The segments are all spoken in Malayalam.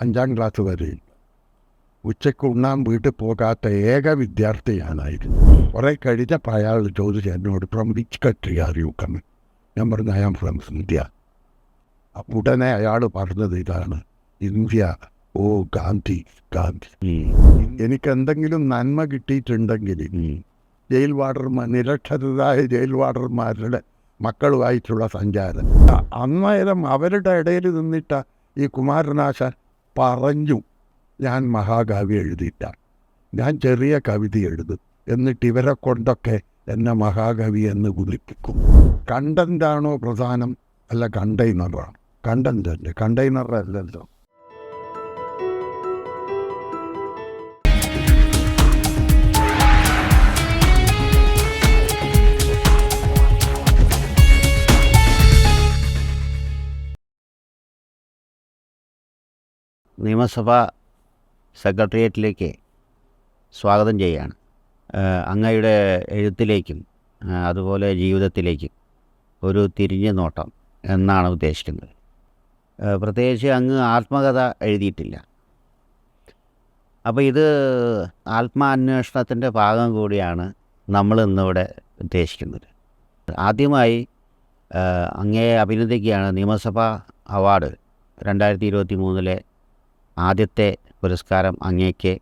അഞ്ചാം ക്ലാസ് വരെ. ഉച്ചയ്ക്ക് ഉണ്ണാൻ വീട്ടിൽ പോകാത്ത ഏക വിദ്യാർത്ഥിയാണായിരുന്നു. കുറേ കഴിഞ്ഞപ്പോൾ അയാൾ ചോദിച്ചു എന്നോട് from which country are you coming ഞാൻ പറഞ്ഞു ഐ ആം ഫ്രം ഇന്ത്യ ഉടനെ അയാൾ പറഞ്ഞത് ഇതാണ്. India oh Gandhi Gandhi. എനിക്ക് എന്തെങ്കിലും നന്മ കിട്ടിയിട്ടുണ്ടെങ്കിൽ ജയിൽ വാർഡർമാർ നിരക്ഷരരായ ജയിൽ വാർഡർമാരുടെ മക്കളുമായിട്ടുള്ള സഞ്ചാരം. അന്നേരം അവരുടെ ഇടയിൽ നിന്നിട്ട ഈ കുമാരനാശാൻ പറഞ്ഞു. ഞാൻ മഹാകാവ്യം എഴുതിയിട്ട. ഞാൻ ചെറിയ കവിത എഴുതും. എന്നിട്ട് ഇവരെ കൊണ്ടൊക്കെ എന്നെ മഹാകവി എന്ന് വിളിപ്പിക്കും കണ്ടന്റാണോ പ്രധാനം? അല്ല കണ്ടെയ്നറാണ്. കണ്ടന്റ് അല്ലേ നിയമസഭാ സെക്രട്ടേറിയറ്റിലേക്ക് സ്വാഗതം ചെയ്യുകയാണ്. അങ്ങയുടെ എഴുത്തിലേക്കും അതുപോലെ ജീവിതത്തിലേക്കും ഒരു തിരിഞ്ഞു നോട്ടം എന്നാണ് ഉദ്ദേശിക്കുന്നത്. പ്രത്യേകിച്ച് അങ്ങ് ആത്മകഥ എഴുതിയിട്ടില്ല. അപ്പോൾ ഇത് ആത്മാന്വേഷണത്തിന്റെ ഭാഗം കൂടിയാണ് നമ്മൾ ഇന്നിവിടെ ഉദ്ദേശിക്കുന്നത്. ആദ്യമായി അങ്ങയെ അഭിനന്ദിക്കുകയാണ് നിയമസഭാ അവാർഡ് രണ്ടായിരത്തി ഇരുപത്തി മൂന്നിലെ ആദ്യത്തെ പുരസ്കാരം അങ്ങേക്ക്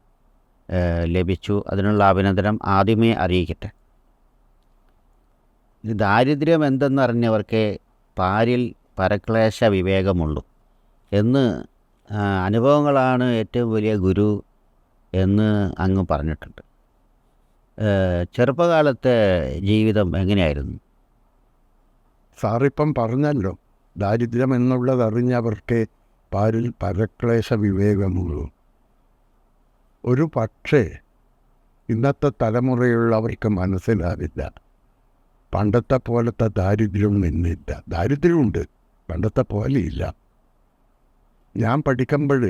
ലഭിച്ചു. അതിനുള്ള അഭിനന്ദനം ആദ്യമേ അറിയിക്കട്ടെ. ദാരിദ്ര്യം എന്തെന്നറിഞ്ഞവർക്ക് പാരിൽ പരക്ലേശ വിവേകമുള്ളൂ എന്ന് അനുഭവങ്ങളാണ് ഏറ്റവും വലിയ ഗുരു എന്ന് അങ്ങ് പറഞ്ഞിട്ടുണ്ട്. ചെറുപ്പകാലത്തെ ജീവിതം എങ്ങനെയായിരുന്നു? സാറിപ്പം പറഞ്ഞല്ലോ ദാരിദ്ര്യം എന്നുള്ളത് അറിഞ്ഞവർക്ക് പാരിൽ പരക്ലേശ വിവേകമുള്ളൂ. ഒരു പക്ഷേ ഇന്നത്തെ തലമുറയുള്ളവർക്ക് മനസ്സിലാവില്ല. പണ്ടത്തെ പോലത്തെ ദാരിദ്ര്യം ഇന്നില്ല ദാരിദ്ര്യമുണ്ട്. പണ്ടത്തെ പോലെയില്ല. ഞാൻ പഠിക്കുമ്പോൾ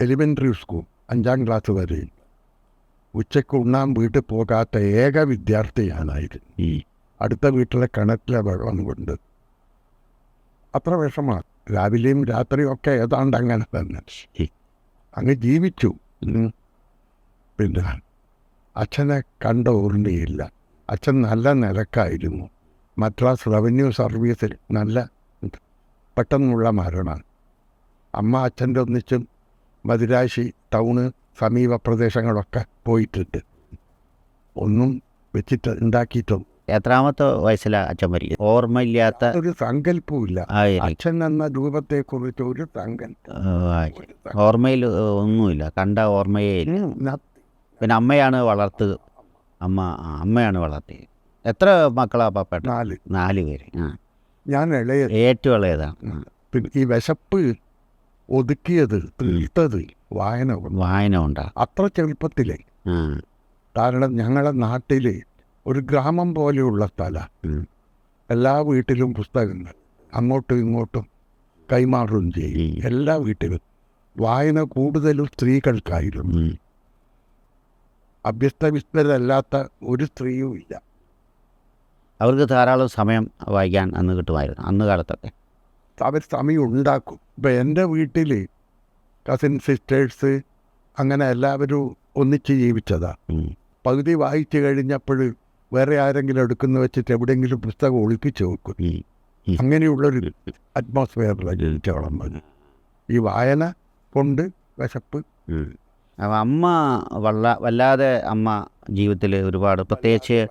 എലിമെന്ററി സ്കൂൾ അഞ്ചാം ക്ലാസ് വരെ ഉച്ചയ്ക്ക് ഉണ്ണാൻ വീട്ടിൽ പോകാത്ത ഏക വിദ്യാർത്ഥിയാണായിരുന്നു ഈ. അടുത്ത വീട്ടിലെ കിണറ്റിലെ വെള്ളം കൊണ്ട്. അത്ര വിഷമാണ് രാവിലെയും രാത്രിയും ഒക്കെ ഏതാണ്ട് അങ്ങനെ തന്നെ. അങ്ങ് ജീവിച്ചു. പിന്നെ അച്ഛനെ കണ്ട ഓർമ്മയില്ല. അച്ഛൻ നല്ല നിരക്കായിരുന്നു. മദ്രാസ് റവന്യൂ സർവീസിൽ നല്ല പെട്ടെന്നുള്ള മരണമാണ് അമ്മ അച്ഛന്റെ ഒന്നിച്ചും മദിരാശി ടൗണ് സമീപ പ്രദേശങ്ങളൊക്കെ പോയിട്ടുണ്ട്. ഒന്നും വെച്ചിട്ട് ഉണ്ടാക്കിയിട്ടും എത്രാമത്തെ വയസ്സിലാണ് അച്ഛൻ മരിക്കുന്നത്? ഓർമ്മയില്ലാത്ത ഒരു സങ്കല്പവും ഇല്ല അച്ഛൻ എന്ന രൂപത്തെ കുറിച്ച് ഒരു സങ്കല്പം ഓർമ്മയിൽ ഒന്നുമില്ല. കണ്ട ഓർമ്മയേ ഇല്ല. പിന്നെ അമ്മയാണ് വളർത്ത് അമ്മ അമ്മയാണ് വളർത്തിയത്. എത്ര മക്കളാ പാപ്പേട്ട? നാല്. നാല് പേര്. ആ. ഞാൻ ഇളയ ഏറ്റവും ഇളയതാണ്. പിന്നെ ഈ വിശപ്പ് ഒതുക്കിയത് തീർത്തത് വായന വായന ഉണ്ടാ അത്ര ചെറുപ്പത്തിലെ. കാരണം ഞങ്ങളുടെ നാട്ടിൽ ഒരു ഗ്രാമം പോലെയുള്ള സ്ഥലം. എല്ലാ വീട്ടിലും പുസ്തകങ്ങൾ അങ്ങോട്ടും ഇങ്ങോട്ടും കൈമാറുകയും ചെയ്യും. എല്ലാ വീട്ടിലും. വായന കൂടുതലും സ്ത്രീകൾക്കായിരുന്നു. അഭ്യസ്തവിസ്തരല്ലാത്ത ഒരു സ്ത്രീയും ഇല്ല. അവർക്ക് ധാരാളം സമയം വായിക്കാൻ അന്ന് കിട്ടുമായിരുന്നു അന്ന് കാലത്തൊക്കെ. അവർ സമയം ഉണ്ടാക്കും. ഇപ്പം എന്റെ വീട്ടിൽ കസിൻ സിസ്റ്റേഴ്സ് അങ്ങനെ എല്ലാവരും ഒന്നിച്ച് ജീവിച്ചതാണ്. പകുതി വായിച്ചു കഴിഞ്ഞപ്പോൾ വേറെ ആരെങ്കിലും എടുക്കുന്ന വെച്ചിട്ട് എവിടെയെങ്കിലും പുസ്തകം ഒളിപ്പിച്ച് വെക്കും. ഉം. അങ്ങനെയുള്ളൊരു അറ്റ്മോസ്ഫിയറിലാണ് ജീവിച്ച വളർന്നത് ഈ വായന കൊണ്ട് വിശപ്പ്. അമ്മ വള്ള വല്ലാതെ അമ്മ ജീവിതത്തിൽ ഒരുപാട് പ്രത്യേകിച്ച്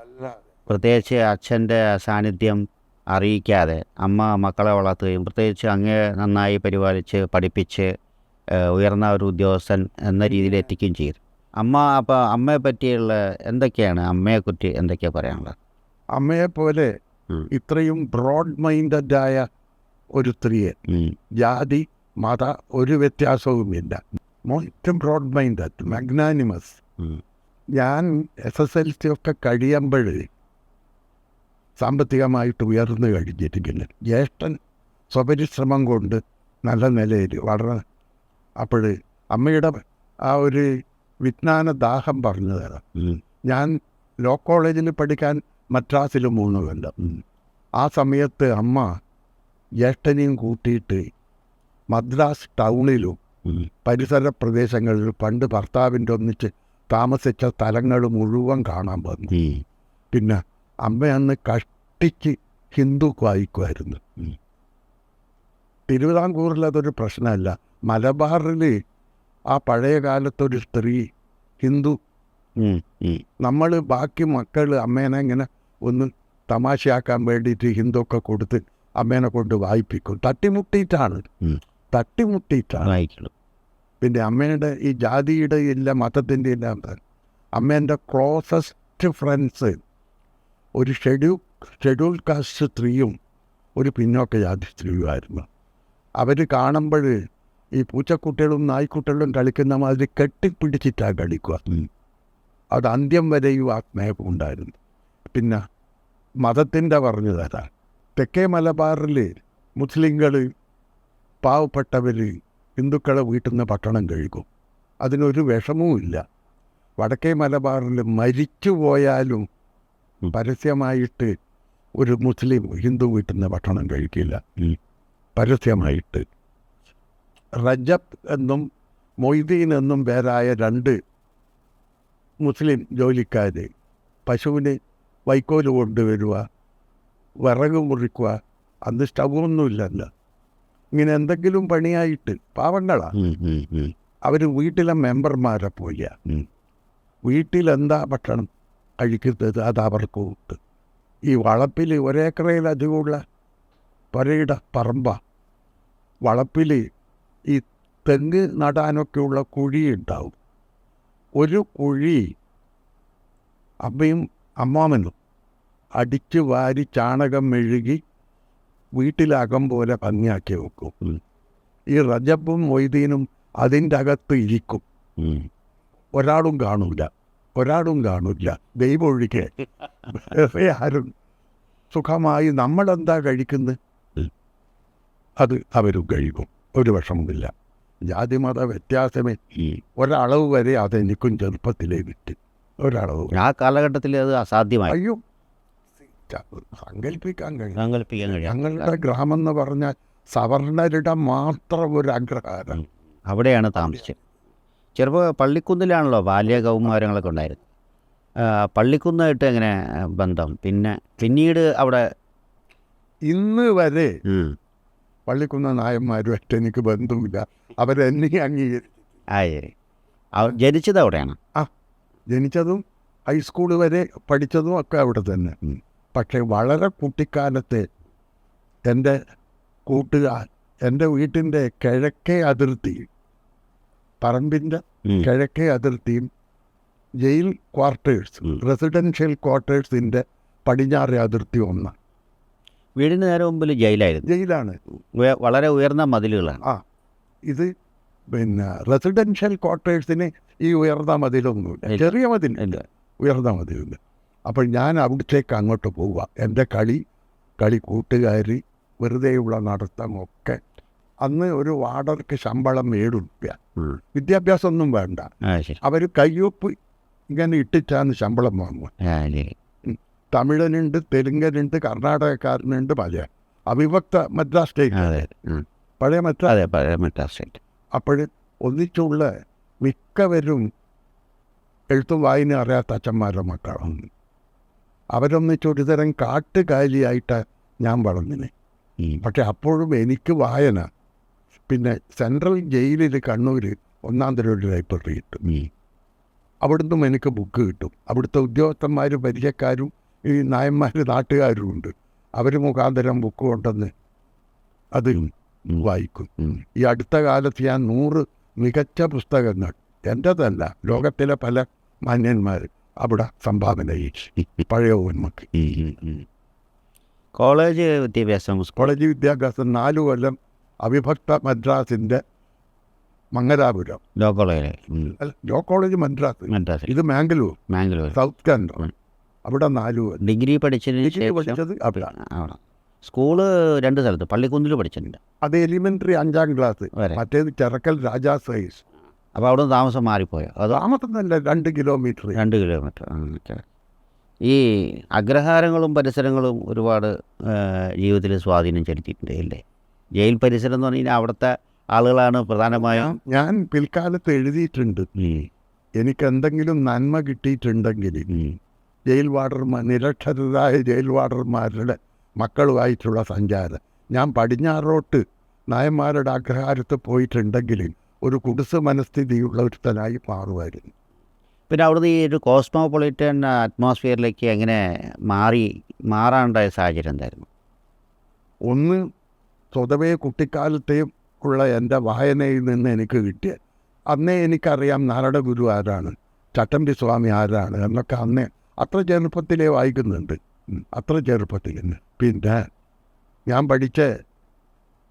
പ്രത്യേകിച്ച് അച്ഛന്റെ സാന്നിധ്യം അറിയിക്കാതെ അമ്മ മക്കളെ വളർത്തുകയും പ്രത്യേകിച്ച് അങ്ങേ നന്നായി പരിപാലിച്ച് പഠിപ്പിച്ച് ഉയർന്ന ഒരു ഉദ്യോഗസ്ഥൻ എന്ന രീതിയിൽ എത്തിക്കുകയും ചെയ്തു. അമ്മ അപ്പോൾ അമ്മയെ പറ്റിയുള്ള എന്തൊക്കെയാണ് അമ്മയെ കുറ്റി എന്തൊക്കെയാണ് പറയാനുള്ളത്? അമ്മയെ പോലെ ഇത്രയും ബ്രോഡ് മൈൻഡഡായ ഒരു സ്ത്രീയെ. ജാതി മത ഒരു വ്യത്യാസവുമില്ല മോസ്റ്റ് ബ്രോഡ് മൈൻഡഡ് മാഗ്നാനിമസ്. ഞാൻ എസ് എസ് എൽ സി ഒക്കെ കഴിയുമ്പോൾ സാമ്പത്തികമായിട്ട് ഉയർന്നു കഴിഞ്ഞിരിക്കുന്നു. ജ്യേഷ്ഠൻ സ്വപരിശ്രമം കൊണ്ട് നല്ല നിലയിൽ വളരെ അപ്പോൾ അമ്മയുടെ ആ ഒരു വിജ്ഞാന ദാഹം പറഞ്ഞു തരാം. ഞാൻ ലോ കോളേജിൽ പഠിക്കാൻ മദ്രാസിൽ മൂന്ന് കൊല്ലം ആ സമയത്ത് അമ്മ ജ്യേഷ്ഠനെയും കൂട്ടിയിട്ട് മദ്രാസ് ടൗണിലും പരിസര പ്രദേശങ്ങളിൽ പണ്ട് ഭർത്താവിന്റെ ഒന്നിച്ച് താമസിച്ച സ്ഥലങ്ങൾ മുഴുവൻ കാണാൻ വന്നു. പിന്നെ അമ്മ അന്ന് കഷ്ടിച്ച് ഹിന്ദു വായിക്കുമായിരുന്നു. തിരുവിതാംകൂറിൽ അതൊരു പ്രശ്നമല്ല. മലബാറിൽ ആ പഴയ കാലത്തൊരു സ്ത്രീ ഹിന്ദു. നമ്മൾ ബാക്കി മക്കൾ അമ്മേനെ ഇങ്ങനെ ഒന്ന് തമാശയാക്കാൻ വേണ്ടിയിട്ട് ഹിന്ദുക്കെ കൊടുത്ത് അമ്മേനെ കൊണ്ട് വായിപ്പിക്കും. തട്ടിമുട്ടിയിട്ടാണ്. തട്ടിമുട്ടിയിട്ടാണ്. വായിക്കുന്നത് പിന്നെ അമ്മയുടെ ഈ ജാതിയുടെ ഇല്ല മതത്തിന്റെ ഇല്ല അമ്മേന്റെ ക്ലോസസ്റ്റ് ഫ്രണ്ട്സ് ഒരു ഷെഡ്യൂൾ ഷെഡ്യൂൾ കാസ്റ്റ് സ്ത്രീയും ഒരു പിന്നോക്ക ജാതി സ്ത്രീയുമായിരുന്നു. അവർ കാണുമ്പോൾ ഈ പൂച്ചക്കുട്ടികളും നായ്ക്കുട്ടികളും കളിക്കുന്ന മാതിരി കെട്ടിപ്പിടിച്ചിട്ടാണ് കളിക്കുക. അത് അന്ത്യം വരെയും ആ സ്നേഹം ഉണ്ടായിരുന്നു പിന്നെ മതത്തിന്റെ പറഞ്ഞു തരാം തെക്കേ മലബാറിൽ മുസ്ലിങ്ങൾ പാവപ്പെട്ടവർ ഹിന്ദുക്കളെ വീട്ടിൽ നിന്ന് ഭക്ഷണം കഴിക്കും. അതിനൊരു വിഷമവുമില്ല വടക്കേ മലബാറിൽ മരിച്ചു പോയാലും പരസ്യമായിട്ട് ഒരു മുസ്ലിം ഹിന്ദു വീട്ടിൽ നിന്ന് ഭക്ഷണം കഴിക്കില്ല. പരസ്യമായിട്ട്. റജബ് എന്നും മൊയ്തീൻ എന്നും പേരായ രണ്ട് മുസ്ലിം ജോലിക്കാർ പശുവിന് വൈക്കോൽ കൊണ്ടുവരിക വിറക് മുറിക്കുക അന്ന് സ്റ്റൗവൊന്നുമില്ലല്ലോ. ഇങ്ങനെ എന്തെങ്കിലും പണിയായിട്ട് പാവങ്ങളാണ്. അവർ വീട്ടിലെ മെമ്പർമാരെ പോയ. വീട്ടിലെന്താ ഭക്ഷണം കഴിക്കുന്നത് അത് അവർക്ക് കൂട്ട് ഈ വളപ്പിൽ ഒരേക്കറയിലധികമുള്ള പരയുടെ പറമ്പ. വളപ്പിൽ ഈ തെങ്ങ് നടാനൊക്കെയുള്ള കുഴി ഉണ്ടാവും ഒരു കുഴി അമ്മയും അമ്മാമനും അടിച്ച് വാരി ചാണകം മെഴുകി വീട്ടിലകം പോലെ ഭംഗിയാക്കി വെക്കും. ഈ റജബും മൊയ്തീനും അതിന്റെ അകത്ത് ഇരിക്കും. ഒരാളും കാണൂല. ഒരാളും കാണൂല. ദൈവം ഒഴികെ വേറെ ആരും സുഖമായി നമ്മളെന്താ കഴിക്കുന്നത്. അത് അവരും കഴിക്കും. ഒരു വിഷമമില്ല ജാതിമത വ്യത്യാസമേ. ഒരളവ് വരെ അതെനിക്കും ചെറുപ്പത്തിലേ വിട്ട്. ഒരളവ്. ആ കാലഘട്ടത്തിൽ അത് അസാധ്യമായി. അയ്യോ. സങ്കല്പിക്കാൻ കഴിയും. സങ്കല്പിക്കാൻ കഴിയാം. ഞങ്ങളുടെ ഗ്രാമം എന്ന് പറഞ്ഞാൽ സവർണരുടെ മാത്രം ഒരു അഗ്രഹാരം. അവിടെയാണ് താമസിച്ചത്. ചെറുപ്പം പള്ളിക്കുന്നിലാണല്ലോ ബാല്യകൗമാരങ്ങളൊക്കെ ഉണ്ടായിരുന്നത്. ആ, പള്ളിക്കുന്നായിട്ട് എങ്ങനെ ബന്ധം? പിന്നെ പിന്നീട് അവിടെ ഇന്ന് വരെ. പള്ളിക്കുന്ന നായന്മാരുമായിട്ട് എനിക്ക് ബന്ധമില്ല അവരെന്നെ അംഗീകരിച്ചു ആയി ജനിച്ചത് അവിടെയാണ്? ആ ജനിച്ചതും ഹൈസ്കൂൾ വരെ പഠിച്ചതും ഒക്കെ അവിടെ തന്നെ. പക്ഷെ വളരെ കുട്ടിക്കാലത്ത് എന്റെ കൂട്ടുകാർ എന്റെ വീട്ടിന്റെ കിഴക്കേ അതിർത്തി പറമ്പിന്റെ കിഴക്കേ അതിർത്തിയും ജയിൽ ക്വാർട്ടേഴ്സ്. റെസിഡൻഷ്യൽ ക്വാർട്ടേഴ്സിന്റെ പടിഞ്ഞാറേ അതിർത്തി ഒന്നാണ്. വീടിന് നേരെ മുമ്പിൽ ജയിലായിരുന്നു. ജയിലാണ്. വളരെ ഉയർന്ന മതിലുകളാണ്. ആ ഇത് പിന്നെ റെസിഡൻഷ്യൽ ക്വാർട്ടേഴ്സിന് ഈ ഉയർന്ന മതിലൊന്നുമില്ല. ഇല്ല. ചെറിയ മതിൽ ഇല്ല. ഉയർന്ന മതിലുണ്ട്. അപ്പോൾ ഞാൻ അവിടത്തേക്ക് അങ്ങോട്ട് പോവുക. എന്റെ കളി കളി കൂട്ടുകാർ വെറുതെയുള്ള നടത്തമൊക്കെ. അന്ന് ഒരു വാർഡർക്ക് ശമ്പളം ഏഴ് റുപ്യ ഉം. വിദ്യാഭ്യാസമൊന്നും വേണ്ട. ആ ശരി. അവർ കയ്യൊപ്പ് ഇങ്ങനെ ഇട്ടിട്ടാണ് ശമ്പളം വാങ്ങുക. ആ ശരി. തമിഴനുണ്ട് തെലുങ്കനുണ്ട് കർണാടകക്കാരനുണ്ട് പഴയ അവിഭക്ത മദ്രാസ് സ്റ്റേറ്റ്. പഴയ മദ്രാസ് പഴയ മദ്രാസ് സ്റ്റേറ്റ് അപ്പോൾ ഒന്നിച്ചുള്ള മിക്കവരും എഴുത്തും വായന അറിയാത്ത അച്ഛന്മാരുടെ മക്കളാണ്. അവരൊന്നിച്ച് ഒരു തരം കാട്ടുകാലിയായിട്ട് ഞാൻ വളർന്നിനെ. പക്ഷെ അപ്പോഴും എനിക്ക് വായന പിന്നെ സെൻട്രൽ ജയിലിൽ കണ്ണൂർ ഒന്നാം തരം ഒരു ലൈബ്രറി കിട്ടും അവിടുന്നും എനിക്ക് ബുക്ക് കിട്ടും. അവിടുത്തെ ഉദ്യോഗസ്ഥന്മാരും പരിചയക്കാരും ഈ നായന്മാർ നാട്ടുകാരും ഉണ്ട് അവർ മുഖാന്തരം ബുക്ക് കൊണ്ടുവന്ന് അത് വായിക്കും. ഈ അടുത്ത കാലത്ത് ഞാൻ നൂറ് മികച്ച പുസ്തകങ്ങൾ എന്റെതല്ല ലോകത്തിലെ പല മാന്യന്മാർ അവിടെ സംഭാവന പഴയ ഓന്മക്ക്. കോളേജ് വിദ്യാഭ്യാസം കോളേജ് വിദ്യാഭ്യാസം നാലു കൊല്ലം അവിഭക്ത മദ്രാസിന്റെ Mangalapuram. Law college. Law college Madras. Madras. ഇത് മാംഗ്ലൂർ. മാംഗ്ലൂർ. സൗത്ത് കേന്ദ്രം. അവിടെ നാലു ഡിഗ്രി പഠിച്ചത് അവിടെ. അവിടെ. സ്കൂൾ രണ്ട് സ്ഥലത്ത് പള്ളിക്കുന്നിൽ പഠിച്ചിട്ടുണ്ട്. അത് എലിമെന്ററി അഞ്ചാം ക്ലാസ് മറ്റേത് ചെറക്കൽ രാജാസ് ഹൈസ് അപ്പോൾ അവിടെ താമസം മാറിപ്പോയോ? അത് താമസം തന്നെ രണ്ട് കിലോമീറ്റർ രണ്ട് കിലോമീറ്റർ ഈ അഗ്രഹാരങ്ങളും പരിസരങ്ങളും ഒരുപാട് ജീവിതത്തിൽ സ്വാധീനം ചെലുത്തിയിട്ടുണ്ട് അല്ലേ? ജയിൽ പരിസരം എന്ന് പറഞ്ഞു കഴിഞ്ഞാൽ അവിടുത്തെ ആളുകളാണ് പ്രധാനമായും ഞാൻ പിൽക്കാലത്ത് എഴുതിയിട്ടുണ്ട്. എനിക്ക് എന്തെങ്കിലും നന്മ കിട്ടിയിട്ടുണ്ടെങ്കിൽ ജയിൽ വാർഡർമാർ നിരക്ഷരരായ ജയിൽ വാർഡർമാരുടെ മക്കളുമായിട്ടുള്ള സഞ്ചാരം. ഞാൻ പടിഞ്ഞാറോട്ട് നായന്മാരുടെ അഗ്രഹാരത്ത് പോയിട്ടുണ്ടെങ്കിൽ ഒരു കുടിസ് മനസ്ഥിതിയുള്ള ഒരുത്തനായി മാറുമായിരുന്നു. പിന്നെ അവിടുന്ന് ഈ ഒരു കോസ്മോപൊളിറ്റൻ അറ്റ്മോസ്ഫിയറിലേക്ക് എങ്ങനെ മാറി മാറാനുണ്ടായ സാഹചര്യം എന്തായിരുന്നു? ഒന്ന് സ്വതവേ കുട്ടിക്കാലത്തെയും ഉള്ള എന്റെ വായനയിൽ നിന്ന് എനിക്ക് കിട്ടിയ അന്നേ എനിക്കറിയാം നാരദ ഗുരു ആരാണ് ചട്ടമ്പി സ്വാമി ആരാണ് എന്നൊക്കെ അന്നേ അത്ര ചെറുപ്പത്തിലേ വായിക്കുന്നുണ്ട്. അത്ര ചെറുപ്പത്തിൽ തന്നെ പിന്നെ ഞാൻ പഠിച്ച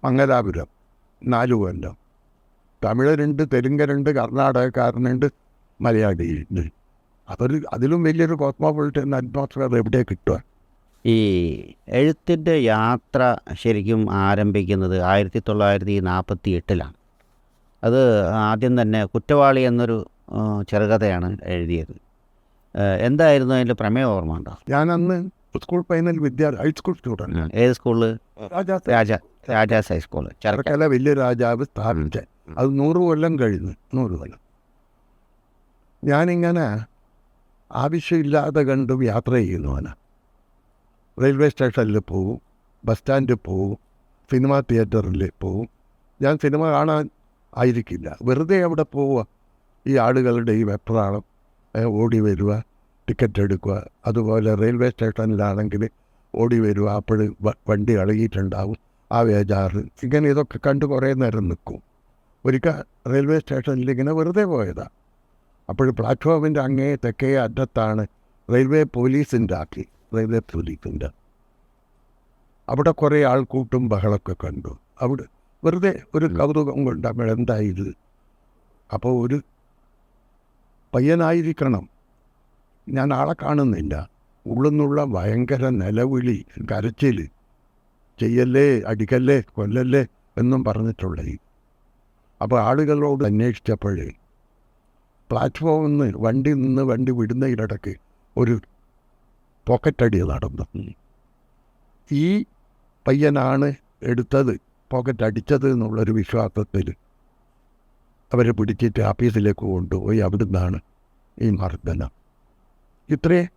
മംഗലാപുരം നാലു കൊല്ലം. തമിഴരുണ്ട് തെലുങ്കരുണ്ട് കർണാടകക്കാരനുണ്ട് മലയാളിയുണ്ട്. അതൊരു അതിലും വലിയൊരു കോസ്മോപൊളിറ്റൻ അറ്റ്മോസ്ഫിയർ എവിടെ കിട്ടുക ഈ എഴുത്തിന്റെ യാത്ര ശരിക്കും ആരംഭിക്കുന്നത് ആയിരത്തി തൊള്ളായിരത്തി നാൽപ്പത്തി എട്ടിലാണ് അത് ആദ്യം തന്നെ കുറ്റവാളി എന്നൊരു ചെറുകഥയാണ് എഴുതിയത്. എന്തായിരുന്നു അതിന്റെ പ്രമേയ ഓർമ്മ ഉണ്ടോ? ഞാൻ അന്ന് സ്കൂൾ ഫൈനൽ വിദ്യാർത്ഥി ഹൈസ്കൂൾ സ്റ്റുഡന്റ് ഏത് സ്കൂളിൽ? രാജാ രാജ രാജാസ് ഹൈസ്കൂൾ ചെറുക്ക ചെറുക്കല വലിയ രാജാവ് സ്ഥാപിച്ച അത് നൂറ് കൊല്ലം കഴിഞ്ഞു നൂറ് കൊല്ലം. ഞാനിങ്ങനെ ആവശ്യമില്ലാതെ കണ്ടും യാത്ര ചെയ്യുന്നവനാ റെയിൽവേ സ്റ്റേഷനിൽ പോവും ബസ് സ്റ്റാൻഡിൽ പോവും സിനിമാ തിയേറ്ററിൽ പോവും. ഞാൻ സിനിമ കാണാൻ ആയിരിക്കില്ല. വെറുതെ അവിടെ പോവുക. ഈ ആളുകളുടെ ഈ വെപ്രാളം ഓടി വരിക ടിക്കറ്റ് എടുക്കുക. അതുപോലെ റെയിൽവേ സ്റ്റേഷനിലാണെങ്കിൽ ഓടി വരിക അപ്പോൾ വണ്ടി ഇളകിയിട്ടുണ്ടാവും ആ വേജാറ്. ഇങ്ങനെ ഇതൊക്കെ കണ്ട് കുറേ നേരം നിൽക്കും. ഒരിക്കൽ റെയിൽവേ സ്റ്റേഷനിൽ ഇങ്ങനെ വെറുതെ പോയതാണ് അപ്പോൾ പ്ലാറ്റ്ഫോമിന്റെ അങ്ങേ തെക്കേ അറ്റത്താണ് റെയിൽവേ പോലീസിന്റെ ആക്കി റെയിൽവേ പോലീസിന്റെ. അവിടെ കുറേ ആൾക്കൂട്ടും ബഹളമൊക്കെ കണ്ടു. അവിടെ വെറുതെ ഒരു കൗതുകം കൊണ്ട് നമ്മൾ എന്തായത് അപ്പോൾ ഒരു പയ്യനായിരിക്കണം. ഞാൻ ആളെ കാണുന്നില്ല. ഉള്ളുന്നുള്ള ഭയങ്കര നിലവിളി കരച്ചിൽ ചെയ്യല്ലേ അടിക്കല്ലേ കൊല്ലല്ലേ എന്നും പറഞ്ഞിട്ടുള്ളത് അപ്പോൾ ആളുകളോട് അന്വേഷിച്ചപ്പോഴേ പ്ലാറ്റ്ഫോമിൽ നിന്ന് വണ്ടി നിന്ന് വണ്ടി വിടുന്നതിനിടയ്ക്ക് ഒരു പോക്കറ്റടി നടന്നു. ഈ പയ്യനാണ് എടുത്തത് പോക്കറ്റ് അടിച്ചത് എന്നുള്ളൊരു വിശ്വാസത്തിൽ അവരെ പിടിച്ചിട്ട് ആഫീസിലേക്ക് കൊണ്ടുപോയി അവിടുന്നാണ് ഈ മർദ്ദനം. ഇത്രേ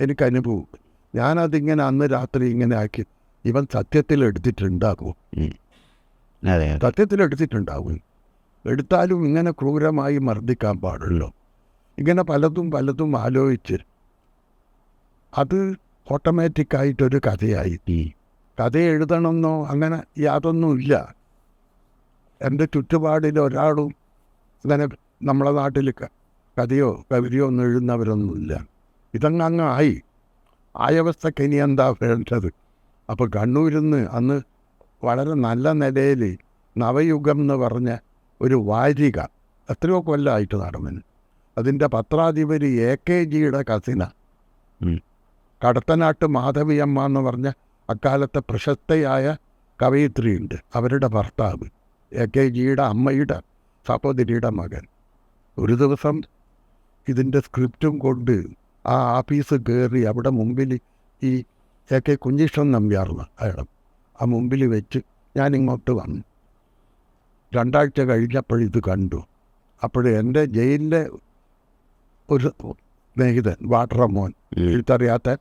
എനിക്ക് അനുഭവം ഞാനതിങ്ങനെ അന്ന് രാത്രി ഇങ്ങനെ ആക്കി. ഇവൻ സത്യത്തിൽ എടുത്തിട്ടുണ്ടാകും. സത്യത്തിൽ എടുത്തിട്ടുണ്ടാകും. എടുത്താലും ഇങ്ങനെ ക്രൂരമായി മർദ്ദിക്കാൻ പാടുള്ളൂ. ഇങ്ങനെ പലതും പലതും ആലോചിച്ച്. അത് ഓട്ടോമാറ്റിക്കായിട്ടൊരു കഥയായി. കഥ എഴുതണമെന്നോ അങ്ങനെ യാതൊന്നുമില്ല. എന്റെ ചുറ്റുപാടിൽ ഒരാളും ഇങ്ങനെ നമ്മളെ നാട്ടിൽ കഥയോ കവിതയോ ഒന്നും എഴുതുന്നവരൊന്നുമില്ല. ഇതങ്ങ് അങ്ങ് ആയി ആയവസ്ഥക്ക് ഇനി എന്താ വേണ്ടത്? അപ്പോൾ കണ്ണൂരിൽ നിന്ന് അന്ന് വളരെ നല്ല നിലയിൽ നവയുഗം എന്ന് പറഞ്ഞ ഒരു വാരിക എത്രയോ കൊല്ലമായിട്ട് നടന്നു അതിന്റെ പത്രാധിപർ എ കെ ജിയുടെ കസിന. കടത്തനാട്ട് മാധവിയമ്മ എന്ന് പറഞ്ഞ അക്കാലത്തെ പ്രശസ്തയായ കവയിത്രിയുണ്ട്. അവരുടെ ഭർത്താവ് എ കെ ജിയുടെ അമ്മയുടെ സഹോദരിയുടെ മകൻ. ഒരു ദിവസം ഇതിന്റെ സ്ക്രിപ്റ്റും കൊണ്ട് ആ ആഫീസ് കയറി അവിടെ മുമ്പിൽ ഈ എ കെ കുഞ്ഞിഷ്ടം നമ്പ്യാർന്ന് അയാളും. ആ മുമ്പിൽ വെച്ച് ഞാൻ ഇങ്ങോട്ട് വന്നു. രണ്ടാഴ്ച കഴിഞ്ഞപ്പോൾ ഇത് കണ്ടു. അപ്പോൾ എന്റെ ജയിലിലെ ഒരു സ്നേഹിതൻ വാട്ടറമോൻ എഴുത്തറിയാത്ത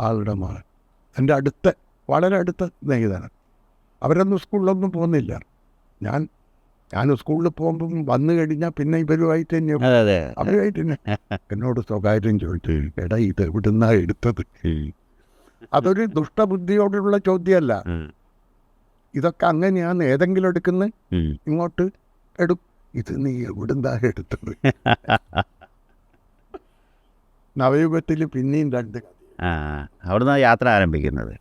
ആളുടെ മോൻ. എന്റെ അടുത്ത വളരെ അടുത്ത സ്നേഹിതനാണ്. അവരൊന്നും സ്കൂളിലൊന്നും പോകുന്നില്ല. ഞാൻ ഞാൻ സ്കൂളിൽ പോകുമ്പം വന്നു കഴിഞ്ഞാൽ പിന്നെ ഇവരുമായിട്ട് തന്നെ അവരുമായിട്ട് തന്നെ. എന്നോട് സ്വകാര്യം ചോദിച്ചു എടാ ഇത് എവിടുന്നാ എടുത്തത്? അതൊരു ദുഷ്ടബുദ്ധിയോടുള്ള ചോദ്യമല്ല. ഇതൊക്കെ അങ്ങനെയാണ് ഏതെങ്കിലും എടുക്കുന്ന. ഇങ്ങോട്ട് എടു ഇത് നീ എവിടുന്നാ എടുത്തത്? നവയുഗത്തിൽ പിന്നെയും രണ്ട് അവിടുന്ന് യാത്ര ആരംഭിക്കുന്നത്?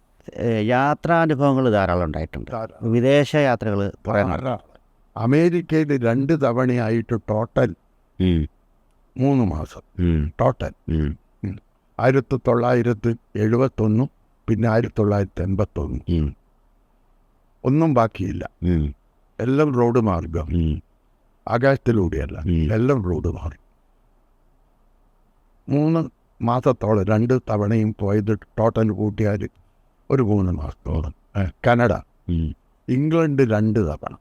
യാത്രാനുഭവങ്ങൾ ധാരാളം ഉണ്ടായിട്ടുണ്ട്. വിദേശ യാത്രകൾ. ധാരാളം. അമേരിക്കയിൽ രണ്ട് തവണയായിട്ട് ടോട്ടൽ മൂന്ന് മാസം. ടോട്ടൽ. ആയിരത്തി തൊള്ളായിരത്തി എഴുപത്തൊന്നും പിന്നെ ആയിരത്തി തൊള്ളായിരത്തി എൺപത്തൊന്നും. ഒന്നും ബാക്കിയില്ല. എല്ലാം റോഡ് മാർഗം. ആകാശത്തിലൂടെയല്ല. എല്ലാം റോഡ് മാറി മൂന്ന് മാസത്തോളം രണ്ട് തവണയും പോയത് ടോട്ടൽ കൂട്ടിയാൽ ഒരു മൂന്ന് മാസത്തോളം. കനഡ. ഇംഗ്ലണ്ട് രണ്ട് തവണ.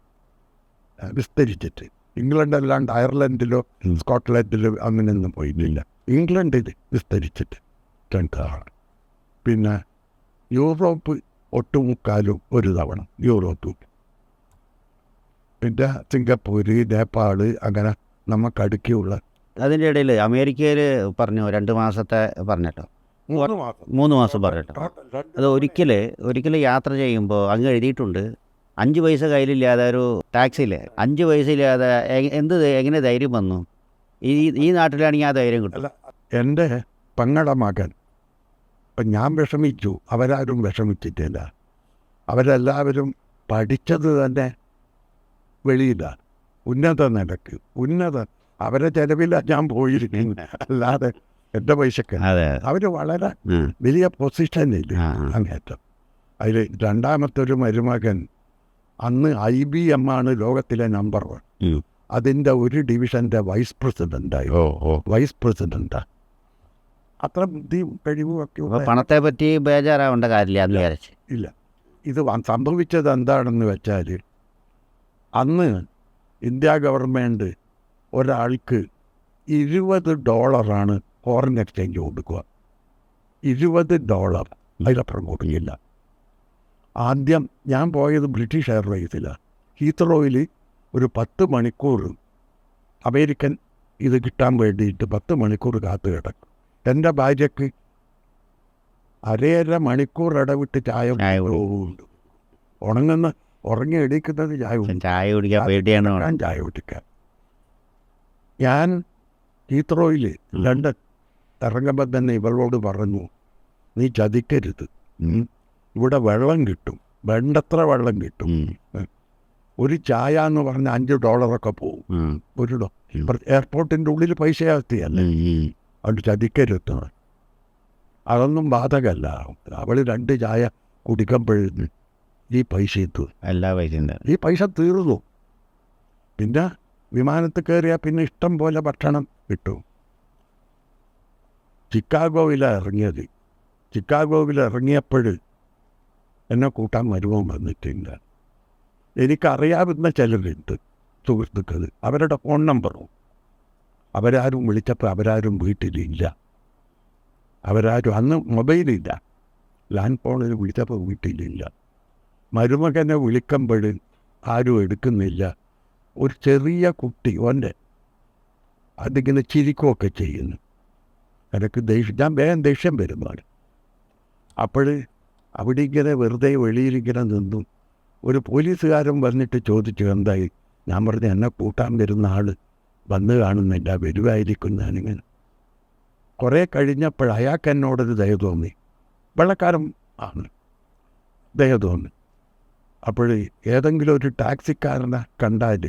വിസ്തരിച്ചിട്ട്. ഇംഗ്ലണ്ട് അല്ലാണ്ട് അയർലൻഡിലോ സ്കോട്ട്ലൻഡിലോ അങ്ങനെയൊന്നും പോയിട്ടില്ല. ഇംഗ്ലണ്ടിൽ വിസ്തരിച്ചിട്ട് രണ്ടാണ് പിന്നെ യൂറോപ്പ് ഒട്ടുമുക്കാലും ഒരു തവണ യൂറോപ്പ്. പിന്നെ സിംഗപ്പൂര് നേപ്പാൾ അങ്ങനെ നമുക്കടുക്കിയുള്ള അതിന്റെ ഇടയിൽ അമേരിക്കയിൽ പറഞ്ഞു? രണ്ട് മാസത്തെ പറഞ്ഞല്ലോ മൂന്ന് മാസം. പറഞ്ഞിട്ടോ? അത് ഒരിക്കൽ ഒരിക്കൽ യാത്ര ചെയ്യുമ്പോൾ അങ്ങ് എഴുതിയിട്ടുണ്ട്. അഞ്ച് പൈസ കയ്യിലില്ലാതെ ഒരു ടാക്സിയിൽ അഞ്ച് പൈസ ഇല്ലാതെ എന്ത് എങ്ങനെ ധൈര്യം വന്നു? ഈ ഈ നാട്ടിലാണെങ്കിൽ ആ ധൈര്യം കിട്ടും. എന്റെ പെങ്ങളുടെ മകൻ അപ്പം ഞാൻ വിഷമിച്ചു. അവരാരും വിഷമിച്ചിട്ടില്ല. അവരെല്ലാവരും പഠിച്ചത് തന്നെ വെളിയിലാണ് ഉന്നത നിലയ്ക്ക് ഉന്നത അവരെ ചെലവിലാണ് ഞാൻ പോയിരിക്കുന്നത് അല്ലാതെ എന്റെ പൈസക്ക്. അവർ വളരെ വലിയ ആ. അങ്ങേറ്റം അതിൽ രണ്ടാമത്തെ ഒരു മരുമകൻ അന്ന് ഐ ബി എം ആണ് ലോകത്തിലെ നമ്പർ വൺ. അതിന്റെ ഒരു ഡിവിഷന്റെ വൈസ് പ്രസിഡന്റായി വൈസ് പ്രസിഡന്റ് അത്ര ബുദ്ധിയും കഴിവും ഒക്കെ പണത്തെ പറ്റി ബേജാറാവേണ്ട കാര്യമില്ല ഇല്ല. ഇത് സംഭവിച്ചത് എന്താണെന്ന് വെച്ചാൽ അന്ന് ഇന്ത്യ ഗവൺമെന്റ് ഒരാൾക്ക് ഇരുപത് ഡോളറാണ് ഫോറിൻ എക്സ്ചേഞ്ച് കൊടുക്കുക. ഇരുപത് ഡോളർ അതിലപ്പുറം കൊടുക്കില്ല. ആദ്യം ഞാൻ പോയത് ബ്രിട്ടീഷ് എയർവേസിലാണ് ഹീത്രോയിൽ ഒരു പത്ത് മണിക്കൂർ അമേരിക്കൻ ഇത് കിട്ടാൻ വേണ്ടിയിട്ട് പത്ത് മണിക്കൂർ കാത്തു കിടക്കും. എന്റെ ഭാര്യയ്ക്ക് അരയര മണിക്കൂർ ഇടവിട്ട് ചായ പോകുന്നുണ്ട്. ഉണങ്ങുന്ന ഉറങ്ങി എണീക്കുന്നത് ചായ. ചായ കുടിക്കാൻ പേടിയാണ് ഞാൻ ചായ കുടിക്കാൻ. ഞാൻ ഹീത്രോയിൽ ലണ്ടൻ ഇറങ്ങുമ്പോൾ തന്നെ ഇവളോട് പറഞ്ഞു നീ ചതിക്കരുത്. ഇവിടെ വെള്ളം കിട്ടും. വേണ്ടത്ര വെള്ളം കിട്ടും. ഒരു ചായ എന്ന് പറഞ്ഞ അഞ്ച് ഡോളറൊക്കെ പോകും ഒരു. എയർപോർട്ടിന്റെ ഉള്ളിൽ പൈസ ആസ്തിയല്ലേ ഉം, ഉം. അതുകൊണ്ട് ചതിക്കരുത്. അതൊന്നും ബാധകല്ല. അവൾ രണ്ട് ചായ കുടിക്കുമ്പോഴും ഈ പൈസ എത്തു. എല്ലാ പൈസയും ഈ പൈസ തീർന്നു. പിന്നെ വിമാനത്തിൽ കയറിയാൽ പിന്നെ ഇഷ്ടം പോലെ ഭക്ഷണം കിട്ടും. ചിക്കാഗോയിലാണ് ഇറങ്ങിയത്. ചിക്കാഗോയിൽ ഇറങ്ങിയപ്പോൾ എന്നെ കൂട്ടാൻ വരുമോ വന്നിട്ടില്ല. എനിക്കറിയാവുന്ന ചിലരുണ്ട് സുഹൃത്തുക്കൾ അവരുടെ ഫോൺ നമ്പറും. അവരാരും വിളിച്ചപ്പോൾ അവരാരും വീട്ടിലില്ല. അവരാരും അന്ന് മൊബൈലില്ല. ലാൻഡ് ഫോണിൽ വിളിച്ചപ്പോൾ വീട്ടിലില്ല. മരുമകനെ വിളിക്കുമ്പോൾ ആരും എടുക്കുന്നില്ല. ഒരു ചെറിയ കുട്ടി ഓന്റെ. അതിങ്ങനെ ചിരിക്കുകയൊക്കെ ചെയ്യുന്നു. എനിക്ക് ദേഷ്യം ഞാൻ വേഗം ദേഷ്യം വരുന്നതാണ്. അപ്പോൾ അവിടെ ഇങ്ങനെ വെറുതെ വെളിയിലിങ്ങനെ നിന്നു. ഒരു പോലീസുകാരൻ വന്നിട്ട് ചോദിച്ചു എന്തായി? ഞാൻ പറഞ്ഞു എന്നെ കൂട്ടാൻ വരുന്ന ആൾ വന്ന് കാണുന്നില്ല വരുമായിരിക്കും ഞാനിങ്ങനെ. കുറേ കഴിഞ്ഞപ്പോൾ അയാൾക്ക് എന്നോടൊരു ദയ തോന്നി. വെള്ളക്കാരൻ ആണ്. ദയ തോന്നി. അപ്പോൾ ഏതെങ്കിലും ഒരു ടാക്സിക്കാരനെ കണ്ടാൽ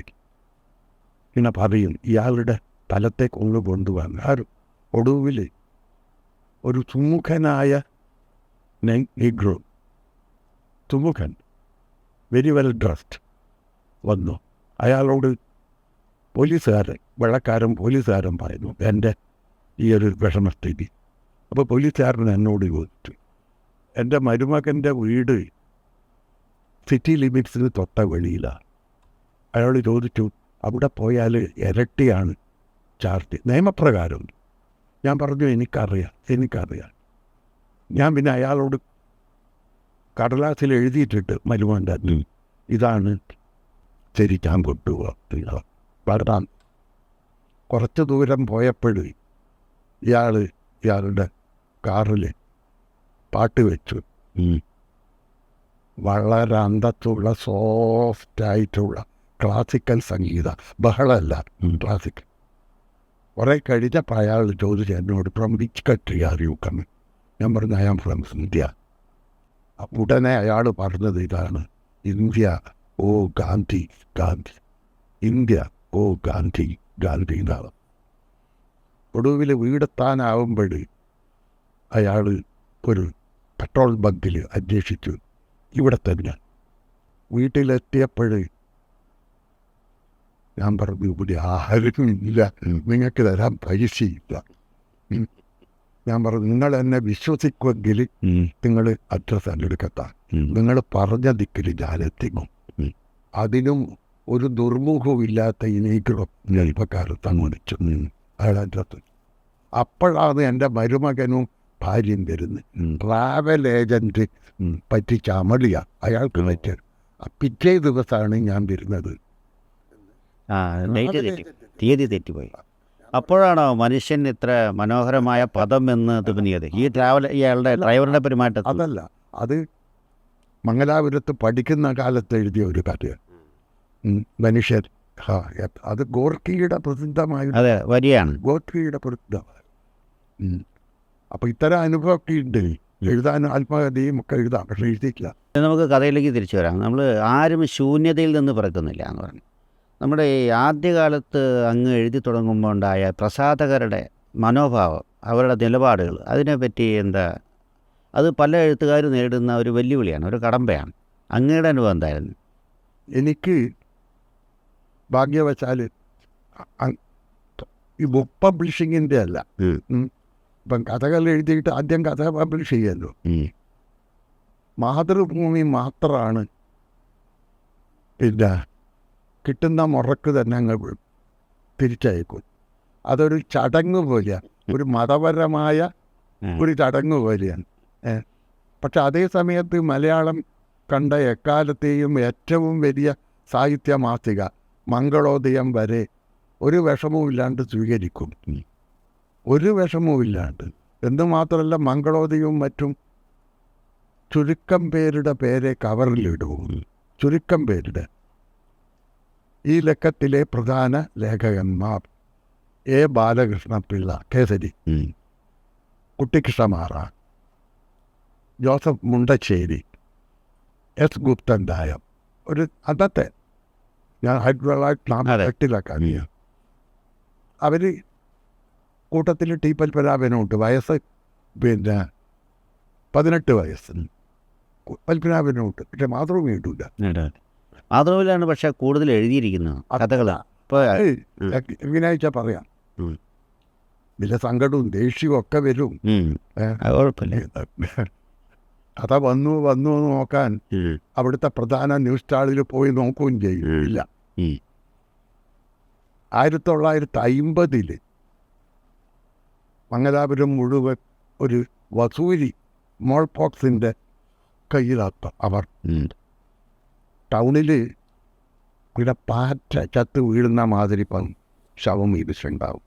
ഇങ്ങനെ പറയും ഇയാളുടെ തലത്തെ ഒന്ന് കൊണ്ടുപോകാൻ ആരും ഒടുവിൽ ഒരു സുമുഖനായ നിഗ്രോ തുമുഖൻ വെരി വെൽ ഡ്രസ്ഡ് വന്നു. അയാളോട് പോലീസുകാരൻ വെള്ളക്കാരൻ പോലീസുകാരൻ പറയുന്നു എന്റെ ഈ ഒരു വിഷമസ്ഥിതി. അപ്പോൾ പോലീസുകാരൻ എന്നോട് ചോദിച്ചു എന്റെ മരുമകന്റെ വീട് സിറ്റി ലിമിറ്റ്സിന് തൊട്ട വെളിയിലാണ്. അയാൾ ചോദിച്ചു അവിടെ പോയാൽ ഇരട്ടിയാണ് ചാർജ്. നിയമപ്രകാരം ഞാൻ പറഞ്ഞു എനിക്കറിയാം എനിക്കറിയാം. ഞാൻ പിന്നെ അയാളോട് കടലാസിൽ എഴുതിയിട്ടിട്ട് മരുമാന്റെ ഇതാണ് ശരി ഞാൻ കൊണ്ടുപോകാം കുറച്ച് ദൂരം പോയപ്പോൾ ഇയാൾ ഇയാളുടെ കാറിൽ പാട്ട് വെച്ചു. വളരെ അന്തത്തുള്ള സോഫ്റ്റായിട്ടുള്ള ക്ലാസിക്കൽ സംഗീത ബഹളമല്ല. ക്ലാസിക്കൽ. കുറേ കഴിഞ്ഞപ്പോൾ അയാൾ ചോദിച്ചു എന്നോട് from which country are you coming ഞാൻ പറഞ്ഞു ഐ ആം ഫ്രം ഇന്ത്യ ഉടനെ അയാൾ പറഞ്ഞത് ഇതാണ്. India oh Gandhi Gandhi India oh Gandhi Gandhi എന്നാണ്. ഒടുവിൽ വീടെത്താനാവുമ്പോൾ അയാൾ ഒരു പെട്രോൾ ബങ്കിൽ അന്വേഷിച്ചു. ഇവിടെ തന്നെ. വീട്ടിലെത്തിയപ്പോൾ ഞാൻ പറഞ്ഞു ഇവിടെ ആരും ഇല്ല നിങ്ങൾക്ക് തരാൻ പൈസയില്ല. ഞാൻ പറഞ്ഞു നിങ്ങൾ എന്നെ വിശ്വസിക്കുമെങ്കിൽ നിങ്ങൾ അഡ്രസ് എന്റെ എടുക്കത്താം നിങ്ങൾ പറഞ്ഞ ദിക്കിൽ ഞാൻ എത്തിക്കും. അതിനും ഒരു ദുർമുഖവും ഇല്ലാത്ത ഇനീക്കളും ചെറുപ്പക്കാലത്ത് അങ്ങോട്ട് അയാൾ അഡ്രസ് അപ്പോഴാണ് എന്റെ മരുമകനും ഭാര്യയും വരുന്നത്. ട്രാവൽ ഏജന്റ് പറ്റിച്ച ചമളിയ അയാൾക്ക് പറ്റിയത് പിറ്റേ. ദിവസമാണ് ഞാൻ വരുന്നത്. തീയതി തെറ്റിപ്പോയി. അപ്പോഴാണോ മനുഷ്യൻ ഇത്ര മനോഹരമായ പദം എന്ന് തോന്നിയത് ഈ ട്രാവൽ ഇയാളുടെ ഡ്രൈവറുടെ പെരുമാറ്റം അതല്ല. അത് മംഗലാപുരത്ത് പഠിക്കുന്ന കാലത്ത് എഴുതിയ ഒരു കഥയാണ് മനുഷ്യർ അത് ഗോർക്കിയുടെ പ്രസിദ്ധമായ അതെ വരിയാണ്. ഗോർക്കിയുടെ പ്രസിദ്ധമായ. അപ്പൊ അപ്പോൾ ഇത്തരം അനുഭവമൊക്കെ ഉണ്ട്. എഴുതാൻ ആത്മകഥയും ഒക്കെ എഴുതാം പക്ഷെ എഴുതിയിട്ടില്ല. നമുക്ക് കഥയിലേക്ക് തിരിച്ചു വരാം. നമ്മൾ ആരും ശൂന്യതയിൽ നിന്ന് പിറക്കുന്നില്ല എന്ന് പറഞ്ഞു. നമ്മുടെ ഈ ആദ്യകാലത്ത് അങ്ങ് എഴുതി തുടങ്ങുമ്പോൾ ഉണ്ടായ പ്രസാധകരുടെ മനോഭാവം അവരുടെ നിലപാടുകൾ അതിനെപ്പറ്റി എന്താ? അത് പല എഴുത്തുകാരും നേരിടുന്ന ഒരു വെല്ലുവിളിയാണ് ഒരു കടമ്പയാണ്. അങ്ങയുടെ അനുഭവം എന്തായിരുന്നു? എനിക്ക് ഭാഗ്യവശാൽ ഈ ബുക്ക് പബ്ലിഷിങ്ങിന്റെ അല്ല. ഇപ്പം കഥകൾ എഴുതിയിട്ട് ആദ്യം കഥ പബ്ലിഷ് ചെയ്യല്ലോ മാതൃഭൂമി മാത്രമാണ് പിന്നെ കിട്ടുന്ന മുറക്ക് തന്നെ അങ്ങ് തിരിച്ചയക്കും. അതൊരു ചടങ്ങ് പോലെയാണ് ഒരു മതപരമായ ഒരു ചടങ്ങ് പോലെയാണ്. പക്ഷെ അതേ സമയത്ത് മലയാളം കണ്ട എക്കാലത്തെയും ഏറ്റവും വലിയ സാഹിത്യ മാസിക മംഗളോദയം വരെ ഒരു വിഷമവും ഇല്ലാണ്ട് സ്വീകരിക്കും. ഒരു വിഷമവും ഇല്ലാണ്ട്. എന്തുമാത്രമല്ല മംഗളോദയവും മറ്റും ചുരുക്കം പേരുടെ പേരെ കവറിലിടും. ചുരുക്കം പേരുടെ. ഈ ലക്കത്തിലെ പ്രധാന ലേഖകന്മാർ A. Balakrishnapillai Kesari കുട്ടിക്കൃഷ്ണമാറ Joseph Mundassery S. Guptan ദായം ഒരു അന്നത്തെ ഞാൻ. എട്ടിലൊക്കെ അവർ കൂട്ടത്തിൽ ടി പത്മനാഭനുണ്ട് വയസ്സ് പിന്നെ പതിനെട്ട് വയസ്സ് പത്മനാഭനുണ്ട്. പക്ഷെ മാതൃഭൂമി കിട്ടൂല മാത്രമല്ലാണ് പക്ഷെ കൂടുതൽ എഴുതിയിരിക്കുന്നത് കഥകളാണ് ഇപ്പോൾ പറയാം. വലിയ സങ്കടവും ദേഷ്യവും ഒക്കെ വരും. കഥ വന്നു വന്നു എന്ന് നോക്കാൻ. അവിടുത്തെ പ്രധാന ന്യൂസ് സ്റ്റാളിൽ പോയി നോക്കുകയും ചെയ്യില്ല. ആയിരത്തി തൊള്ളായിരത്തി അയിമ്പതിൽ മംഗലാപുരം മുഴുവൻ ഒരു വസൂരി മോൾ പോക്സിന്റെ കയ്യിലാത്ത അവർ. ടൗണിൽ ഇവിടെ പാറ്റ ചത്ത് വീഴുന്ന മാതിരി ഇപ്പം ശവം ഇരിച്ചിട്ടുണ്ടാവും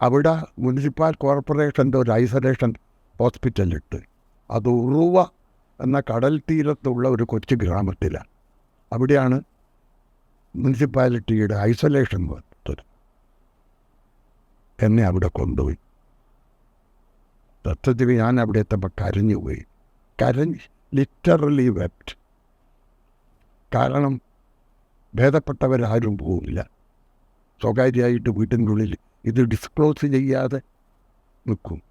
അവിടെ മുനിസിപ്പൽ കോർപ്പറേഷന്റെ ഒരു ഐസൊലേഷൻ ഹോസ്പിറ്റലിട്ട് അത് ഉറുവ എന്ന കടൽ തീരത്തുള്ള ഒരു കൊച്ചു ഗ്രാമത്തിലാണ് അവിടെയാണ് മുനിസിപ്പാലിറ്റിയുടെ ഐസൊലേഷൻ വന്നത്. എന്നെ അവിടെ കൊണ്ടുപോയി. സത്യത്തിൽ ഞാൻ അവിടെ എത്തുമ്പോൾ കരഞ്ഞുപോയി കരഞ്ഞ് ലിറ്ററലി വെപ്റ്റ് കാരണം ഭേദപ്പെട്ടവരാരും പോവില്ല. സ്വകാര്യമായിട്ട് വീട്ടിന്റെ ഉള്ളിൽ ഇത് ഡിസ്ക്ലോസ് ചെയ്യാതെ നിൽക്കും.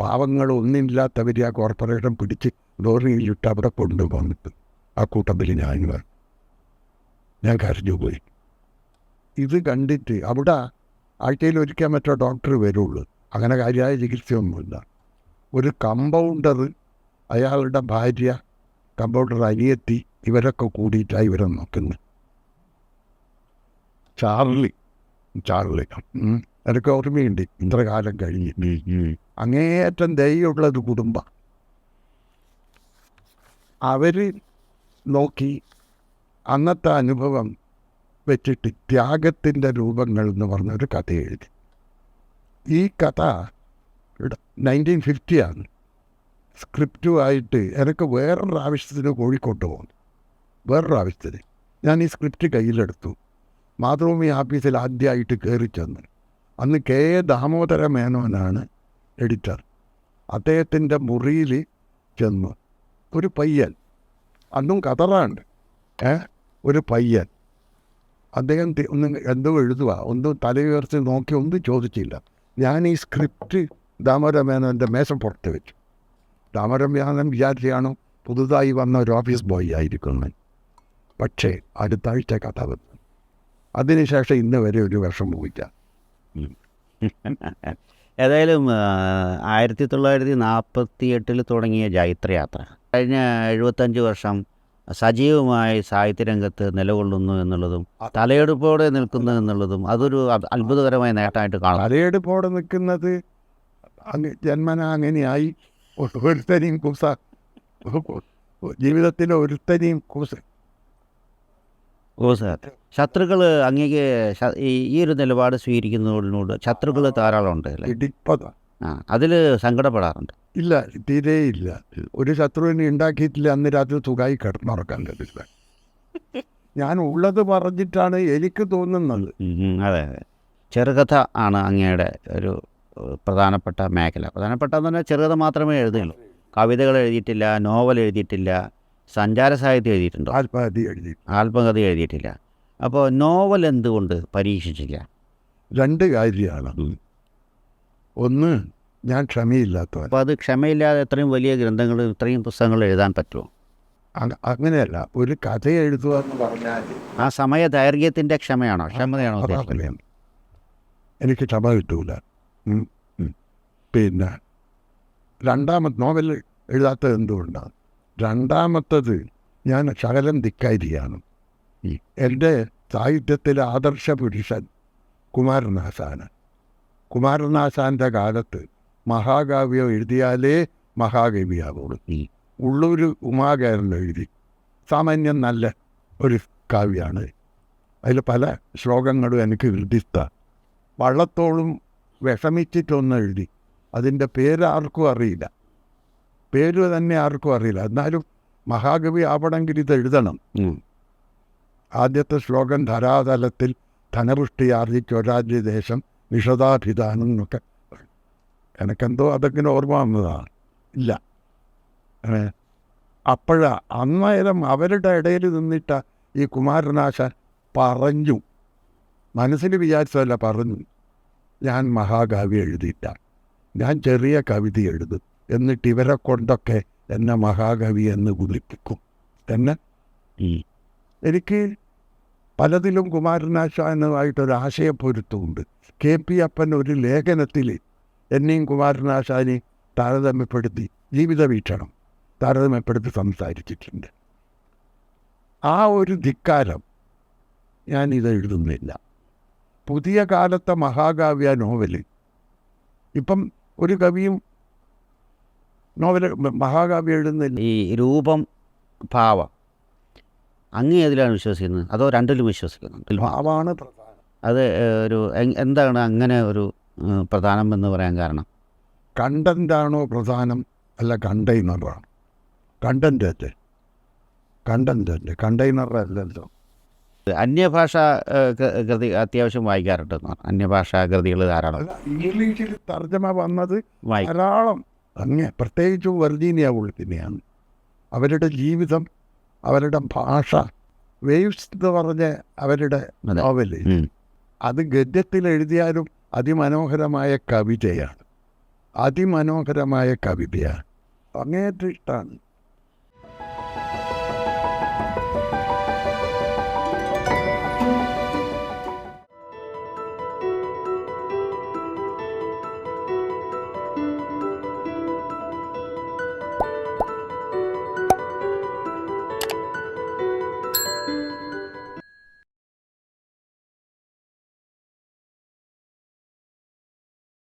പാവങ്ങൾ ഒന്നുമില്ലാത്തവരെ ആ കോർപ്പറേഷൻ പിടിച്ച് ലോറിയിലിട്ട് അവിടെ കൊണ്ടുവന്നിട്ട് ആ കൂട്ടത്തിൽ ഞാൻ ഞാൻ ഞാൻ കരഞ്ഞുപോയി ഇത് കണ്ടിട്ട് അവിടെ ആഴ്ചയിൽ ഒരിക്കാൻ മറ്റോ ഡോക്ടർ വരുള്ളൂ. അങ്ങനെ കാര്യമായ ചികിത്സയൊന്നുമില്ല. ഒരു കമ്പൗണ്ടർ അയാളുടെ ഭാര്യ കമ്പൗണ്ടർ അനിയത്തി ഇവരൊക്കെ കൂടിയിട്ടാണ് ഇവരെ നോക്കുന്നത് ചാർലി ചാർലി അതൊക്കെ ഓർമ്മയുണ്ട്. ഇത്ര കാലം കഴിഞ്ഞ്. അങ്ങേയറ്റം ഒരു കുടുംബം. അവർ നോക്കി അന്നത്തെ അനുഭവം വെച്ചിട്ട് ത്യാഗത്തിന്റെ രൂപങ്ങൾ എന്ന് പറഞ്ഞൊരു കഥ എഴുതി. ഈ കഥ നയന്റീൻ ഫിഫ്റ്റിയാണ്. സ്ക്രിപ്റ്റുമായിട്ട് എനിക്ക് വേറൊരു ആവശ്യത്തിന് കോഴിക്കോട്ട് പോകുന്നു വേറൊരു ആവശ്യത്തിന് ഞാൻ ഈ സ്ക്രിപ്റ്റ് കയ്യിലെടുത്തു. മാതൃഭൂമി ഓഫീസിൽ ആദ്യമായിട്ട് കയറി ചെന്ന് അന്ന് കെ. എ. ദാമോദര മേനോനാണ് എഡിറ്റർ അദ്ദേഹത്തിന്റെ മുറിയിൽ ചെന്നു ഒരു പയ്യൻ അന്നും കതറാണ്ട് ഏ ഒരു പയ്യൻ. അദ്ദേഹം ഒന്ന് എന്തോ എഴുതുക ഒന്നും തലയുയർത്തി നോക്കി ഒന്നും ചോദിച്ചില്ല. ഞാൻ ഈ സ്ക്രിപ്റ്റ് ദാമോദര മേനോന്റെ മേശപ്പുറത്ത് വെച്ചു. ദാമോദര മേനോൻ വിചാരിച്ചാണോ പുതുതായി വന്ന ഒരു ഓഫീസ് ബോയ് ആയിരിക്കുന്നത് പക്ഷേ അടുത്താഴ്ച കഥ വന്നു. അതിനുശേഷം ഇന്ന് വരെ ഒരു വർഷം പോയില്ല ഏതായാലും ആയിരത്തി തൊള്ളായിരത്തി നാൽപ്പത്തി എട്ടിൽ തുടങ്ങിയ ജൈത്രയാത്ര. കഴിഞ്ഞ എഴുപത്തഞ്ച് വർഷം സജീവമായി സാഹിത്യരംഗത്ത് നിലകൊള്ളുന്നു എന്നുള്ളതും തലയെടുപ്പോടെ നിൽക്കുന്നു എന്നുള്ളതും അതൊരു അത്ഭുതകരമായ നേട്ടമായിട്ട് കാണാം. തലയെടുപ്പോടെ നിൽക്കുന്നത് അങ്ങ് ജന്മന അങ്ങനെയായി. ഒരു- ഒരുത്തനെയും കുസ. ജീവിതത്തിലെ ഒരുത്തനെയും കുസ ഓ സാർ. ശത്രുക്കൾ അങ്ങേക്ക് ഈ ഒരു നിലപാട് സ്വീകരിക്കുന്നതിനോട് ശത്രുക്കൾ ധാരാളം ഉണ്ട് ഇടിപ്പത. ആ അതിൽ സങ്കടപ്പെടാറുണ്ട്. ഇല്ല തീരെ ഇല്ല. ഒരു ശത്രുവിനെ ഉണ്ടാക്കിയിട്ടില്ല അന്ന് രാത്രി സുഖമായി കിടന്നുറക്കാൻ കഴിയില്ല ഞാൻ ഉള്ളത് പറഞ്ഞിട്ടാണ് എനിക്ക് തോന്നുന്നത്. അതെ അതെ. ചെറുകഥ ആണ് അങ്ങയുടെ ഒരു പ്രധാനപ്പെട്ട മേഖല. പ്രധാനപ്പെട്ട എന്ന് പറഞ്ഞാൽ ചെറുകഥ മാത്രമേ എഴുതുകയുള്ളൂ. കവിതകൾ എഴുതിയിട്ടില്ല നോവൽ എഴുതിയിട്ടില്ല സഞ്ചാര സാഹിത്യം എഴുതിയിട്ടുണ്ടോ? ആത്മകഥ എഴുതി ആത്മകഥ എഴുതിയിട്ടില്ല. അപ്പോൾ നോവൽ എന്തുകൊണ്ട് പരീക്ഷിച്ചില്ല? രണ്ട് കാര്യമാണ്. ഒന്ന് ഞാൻ ക്ഷമയില്ലാത്തവൻ. അപ്പോൾ അത് ക്ഷമയില്ലാതെ ഇത്രയും വലിയ ഗ്രന്ഥങ്ങൾ ഇത്രയും പുസ്തകങ്ങൾ എഴുതാൻ പറ്റുമോ? അങ്ങനെയല്ല. ഒരു കഥ എഴുതുക എന്ന് പറഞ്ഞാൽ ആ സമയ ദൈർഘ്യത്തിന്റെ ക്ഷമയാണോ? ക്ഷമതയാണോ എനിക്ക് ക്ഷമ കിട്ടൂല. പിന്നെ രണ്ടാമത് നോവൽ എഴുതാത്തത് എന്തുകൊണ്ടാണ്? രണ്ടാമത്തത് ഞാൻ ശകലം ധിക്കാരിയാണ്. എന്റെ സാഹിത്യത്തിലെ ആദർശ പുരുഷൻ കുമാരനാശാന്. കുമാരനാശാന്റെ കാലത്ത് മഹാകാവ്യം എഴുതിയാലേ മഹാകവിയാവുള്ളൂ. ഉള്ളൂർ ഉമാകേരൻ എഴുതി. സാമാന്യം നല്ല ഒരു കാവ്യമാണ് അതിൽ പല ശ്ലോകങ്ങളും എനിക്ക് ഹൃദിസ്ഥ വള്ളത്തോളും വിഷമിച്ചിട്ടൊന്ന് എഴുതി. അതിന്റെ പേരാർക്കും അറിയില്ല. പേര് തന്നെ ആർക്കും അറിയില്ല. എന്നാലും മഹാകവി ആവണമെങ്കിൽ ഇത് എഴുതണം. ആദ്യത്തെ ശ്ലോകം ധരാതലത്തിൽ ധനപുഷ്ടി ആർജിച്ചൊരാജ്യ ദേശം നിഷതാഭിധാനം എന്നൊക്കെ എനിക്കെന്തോ അതൊക്കെ ഓർമ്മ വന്നതാണ് ഇല്ല. അപ്പോഴാ അന്നേരം അവരുടെ ഇടയിൽ നിന്നിട്ട ഈ കുമാരനാശാൻ പറഞ്ഞു. മനസ്സിൽ വിചാരിച്ചതല്ല പറഞ്ഞു. ഞാൻ മഹാകവി എഴുതിയിട്ട ഞാൻ ചെറിയ കവിത എഴുതും. എന്നിട്ട് ഇവരെ കൊണ്ടൊക്കെ എന്നെ മഹാകവി എന്ന് വിളിപ്പിക്കും എന്നെ. എനിക്ക് പലതിലും കുമാരനാശാനുമായിട്ടൊരു ആശയപ്പൊരുത്തമുണ്ട്. കെ പി അപ്പൻ ഒരു ലേഖനത്തിൽ എന്നെയും കുമാരനാശാനെ താരതമ്യപ്പെടുത്തി ജീവിത വീക്ഷണം താരതമ്യപ്പെടുത്തി സംസാരിച്ചിട്ടുണ്ട്. ആ ഒരു ധിക്കാരം ഞാൻ ഇത് എഴുതുന്നില്ല. പുതിയ കാലത്തെ മഹാകാവ്യ നോവൽ ഇപ്പം ഒരു കവിയും നോവൽ മഹാകാവ്യം എഴുതുന്നില്ല ഈ രൂപം ഭാവം അങ്ങേ ഏതിലാണ് വിശ്വസിക്കുന്നത്? അതോ രണ്ടിലും വിശ്വസിക്കുന്നുണ്ട്? ഭാവമാണ് അത് ഒരു എന്താണ് അങ്ങനെ ഒരു പ്രധാനം എന്ന് പറയാൻ കാരണം? കണ്ടന്റാണോ പ്രധാനം? അല്ല കണ്ടെയ്നറാണ്. കണ്ടന്റ് അല്ലേ കണ്ടന്റ് അല്ലേ കണ്ടെയ്നർ അല്ലല്ലോ അന്യഭാഷ കൃതി അത്യാവശ്യം വായിക്കാറുണ്ട് അന്യഭാഷാ കൃതികൾ ധാരാളം. ഇംഗ്ലീഷിൽ തർജമ വന്നത് ധാരാളം അങ്ങ് പ്രത്യേകിച്ചും വെർജീനിയ ഉൾത്തിനെയാണ് അവരുടെ ജീവിതം അവരുടെ ഭാഷ വേവ്സ് എന്ന് പറഞ്ഞ അവരുടെ നോവൽ നോവൽ. അത് ഗദ്യത്തിൽ എഴുതിയാലും അതിമനോഹരമായ കവിതയാണ്. അതിമനോഹരമായ കവിതയാണ്. അങ്ങേറ്റം ഇഷ്ടമാണ്